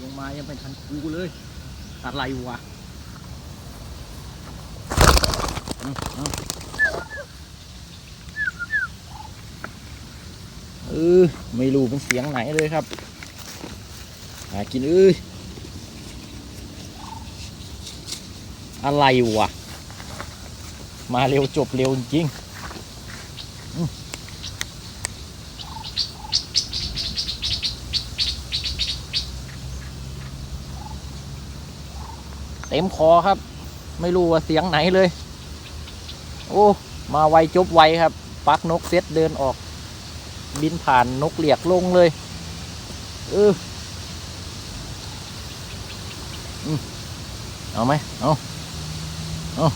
ลงมายังเป็นทันคูเลยอะไรวะเออาเออไม่รู้เป็นเสียงไหนเลยครับหากินเอ้ยอะไรวะ มาเร็วจบเร็วจริง เต็มคอครับ ไม่รู้ว่าเสียงไหนเลย โอ้มาไวจบไวครับ ปักนกเซตเดินออก บินผ่านนกเหลียกลงเลยเออเอืมเอาไหมเอาสา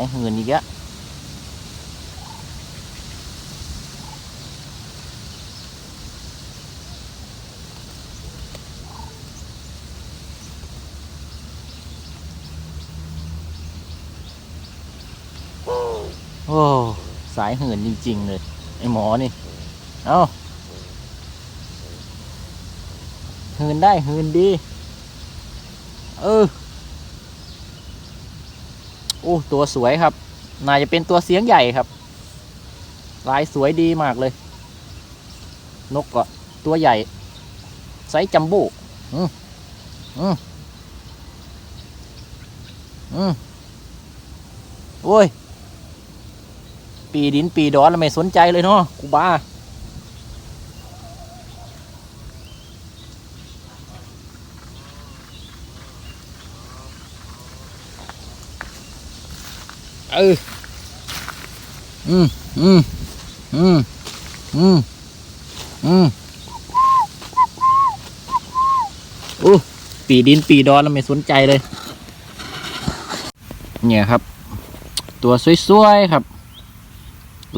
ยเงินอีกอะโอ้สายเหินจริง ๆ เลย ไอหมอนี่ เอ้าเหินได้เหินดี เออ โอ้ตัวสวยครับ น่าจะเป็นตัวเสียงใหญ่ครับ ลายสวยดีมากเลย นกก็ตัวใหญ่ไซส์จัมโบ้อืมอืมอืมโอ้ย ปีดินปีดอนแล้วไม่สนใจเลยเนาะกูบ้า เออ อืมอืมอืมอืมอืมโอ้ปีดินปีดอนแล้วไม่สนใจเลย เนี่ยครับ ตัวสวยๆครับ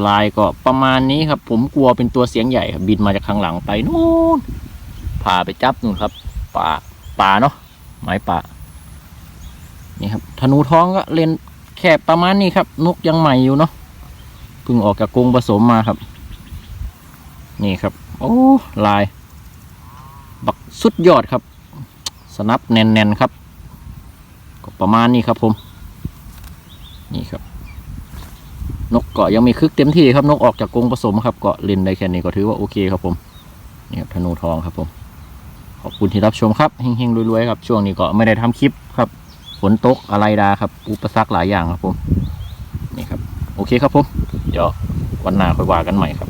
ลายก็ประมาณนี้ครับ ผมกลัวเป็นตัวเสียงใหญ่ครับบินมาจากข้างหลังไปนู่นพาไปจับนู่นครับป่าป่าเนาะไม้ป่านี่ครับธนูท้องก็เล่น แคบประมาณนี้ครับ นกยังใหม่อยู่เนาะเพิ่งออกจากกรงผสมมาครับ นี่ครับ โอ้ลาย บักสุดยอดครับ สนับแน่นๆครับ ก็ประมาณนี้ครับผม นี่ครับ นกเกาะยังมีคึกเต็มที่ครับ นกออกจากกรงผสมครับเกาะเล่นได้แค่นี้ก็ถือว่าโอเคครับผมนี่ครับธนูทองครับผม ขอบคุณที่รับชมครับเฮงๆรวยๆครับ ช่วงนี้ก็ไม่ได้ทำคลิปครับ นตกอะไรดาครับ อุปสรรคหลายอย่างครับผม นี่ครับ โอเคครับผม เดี๋ยววันหน้าค่อยว่ากันใหม่ครับ